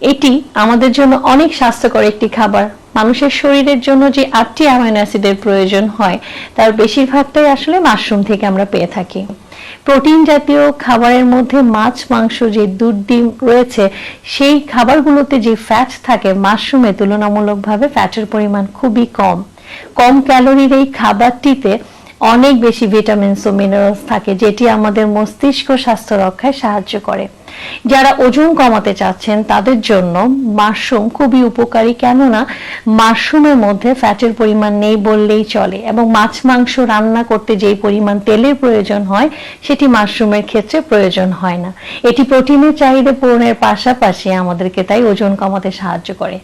এটি আমাদের জন্য অনেক স্বাস্থ্যকর একটি খাবার। মানুষের শরীরের জন্য যে আটটি অ্যামাইনো অ্যাসিডের প্রয়োজন হয়, তার বেশিরভাগটাই আসলে মাশরুম থেকে আমরা পেয়ে থাকি। প্রোটিন জাতীয় খাবারের মধ্যে মাছ, মাংস যে দুধ, ডিম রয়েছে, সেই খাবারগুলোতে যে ফ্যাট থাকে মাশরুমে তুলনামূলকভাবে ফ্যাটের পরিমাণ খুবই কম। কম ক্যালোরির এই খাবারটিতে অনেক বেশি ভিটামিনস ও মিনারেলস থাকে, যেটি আমাদের মস্তিষ্ক স্বাস্থ্য রক্ষায় সাহায্য করে। যারা ওজন কমাতে চাচ্ছেন, তাদের জন্য মাশরুম খুবই উপকারী, কেননা মাশরুমের মধ্যে ফ্যাটের পরিমাণ নেই বললেই চলে এবং মাছ মাংস রান্না করতে যেই পরিমাণ তেলের প্রয়োজন হয়, সেটি মাশরুমের ক্ষেত্রে প্রয়োজন হয় না। এটি প্রোটিনের চাহিদা পূরণের পাশাপাশি আমাদেরকে তাই ওজন কমাতে সাহায্য করে।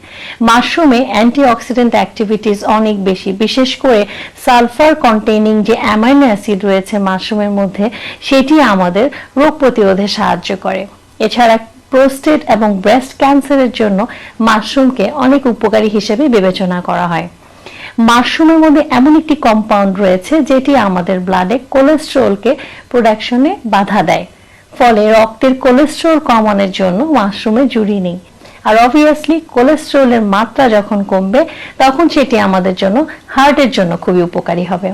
মাশরুমে অ্যান্টিঅক্সিডেন্ট অ্যাক্টিভিটিস অনেক বেশি, বিশেষ করে সালফার কন্টেইনিং যে অ্যামাইনো অ্যাসিড রয়েছে মাশরুমের মধ্যে, সেটি আমাদের রোগ প্রতিরোধে সাহায্য করে। এছাড়া প্রোস্টেট এবং ব্রেস্ট ক্যান্সারের জন্য মাশরুমকে অনেক উপকারী হিসেবে বিবেচনা করা হয়। মাশরুমের মধ্যে এমন একটি কম্পাউন্ড রয়েছে, যেটি আমাদের ব্লাডে কোলেস্ট্রলকে প্রোডাকশনে বাধা দেয়। ফলে রক্তের কোলেস্ট্রল কমানোর জন্য মাশরুমে জুড়ি নেই। আর অবভিয়াসলি কোলেস্ট্রলের মাত্রা যখন কমবে, তখন সেটি আমাদের জন্য হার্টের জন্য খুবই উপকারী হবে।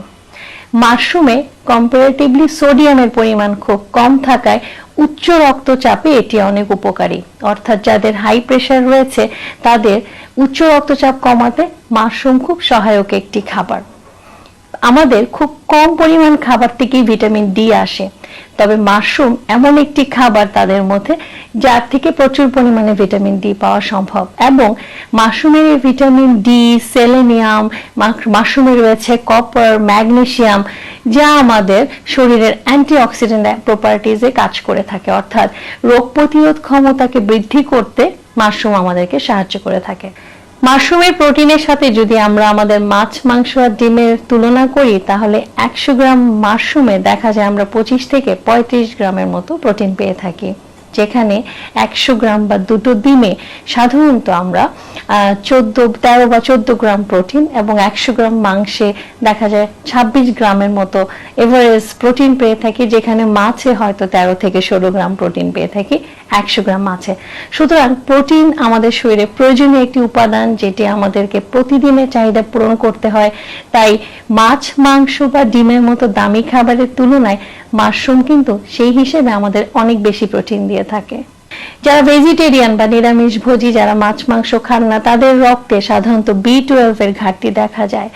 মাশরুমে কম্পারেটিভলি সোডিয়ামের পরিমাণ খুব কম থাকায় উচ্চ রক্তচাপে এটি অনেক উপকারী। অর্থাৎ যাদের হাই প্রেশার রয়েছে, তাদের উচ্চ রক্তচাপ কমাতে মাশরুম খুব সহায়ক একটি খাবার। আমাদের খুব কম পরিমাণ খাবার থেকেই ভিটামিন ডি আসে। তবে মাশরুম এমন একটি খাবার তাদের মধ্যে যার থেকে প্রচুর পরিমাণে ভিটামিন ডি পাওয়া সম্ভব। এবং মাশরুমের ভিটামিন ডি সেলেনিয়াম মাশরুমে রয়েছে কপার ম্যাগনেসিয়াম যা আমাদের শরীরের অ্যান্টিঅক্সিডেন্ট প্রপার্টিজে কাজ করে থাকে। অর্থাৎ রোগ প্রতিরোধ ক্ষমতাকে বৃদ্ধি করতে মাশরুম আমাদেরকে সাহায্য করে থাকে। মাশরুমের প্রোটিনের সাথে যদি আমরা আমাদের মাছ, মাংস আর ডিমের তুলনা করি, তাহলে একশো গ্রাম মাশরুমে দেখা যায় আমরা পঁচিশ থেকে পঁয়ত্রিশ গ্রামের মতো প্রোটিন পেয়ে থাকি। যেখানে একশো গ্রাম বা দুটো ডিমে সাধারণত আমরা চোদ্দ, তেরো বা চোদ্দ গ্রাম প্রোটিন এবং একশো গ্রাম মাংসে দেখা যায় ছাব্বিশ গ্রামের মতো এভারেজ প্রোটিন পেয়ে থাকি, যেখানে মাছে হয়তো তেরো থেকে ষোলো গ্রাম প্রোটিন পেয়ে থাকি, একশো গ্রাম মাছে। সুতরাং প্রোটিন আমাদের শরীরে প্রয়োজনীয় একটি উপাদান যেটি আমাদেরকে প্রতিদিনের চাহিদা পূরণ করতে হয়। তাই মাছ, মাংস বা ডিমের মতো দামি খাবারের তুলনায় মাশরুম কিন্তু সেই হিসেবে আমাদের অনেক বেশি প্রোটিন দিয়ে থাকে যারা ভেজিটেরিয়ান বা নিরামিষ ভোজী, যারা মাছ, মাংস খান না, তাদের রক্তে সাধারণত বি টুয়েলভ এর ঘাটতি দেখা যায়।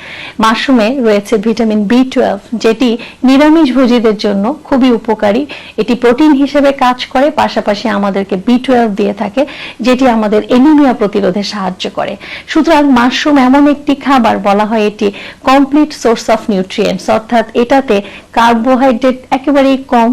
মাশরুমে রয়েছে ভিটামিন বি টুয়েলভ যেটি নিরামিষ ভোজীদের জন্য খুবই উপকারী। এটি প্রোটিন হিসেবে কাজ করে, পাশাপাশি আমাদেরকে বি টুয়েলভ দিয়ে থাকে, যেটি আমাদের এনিমিয়া প্রতিরোধে সাহায্য করে। সুতরাং মাশরুম এমন একটি খাবার, বলা হয় এটি কমপ্লিট সোর্স অফ নিউট্রিয়েন্টস অর্থাৎ এটাতে কার্বোহাইড্রেট একেবারেই কম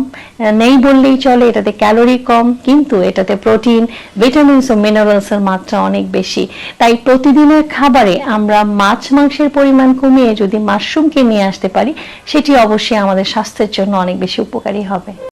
নেই বললেই চলে, এটাতে ক্যালোরি কম, কিন্তু এটাতে প্রোটিন ভিটামিনস ও মিনারেলস এর মাত্রা অনেক বেশি। তাই প্রতিদিনের খাবারে আমরা মাছ, মাংসের পরিমাণ কমিয়ে যদি মাশরুমকে নিয়ে আসতে পারি, সেটি অবশ্যই আমাদের স্বাস্থ্যের জন্য অনেক বেশি উপকারী হবে।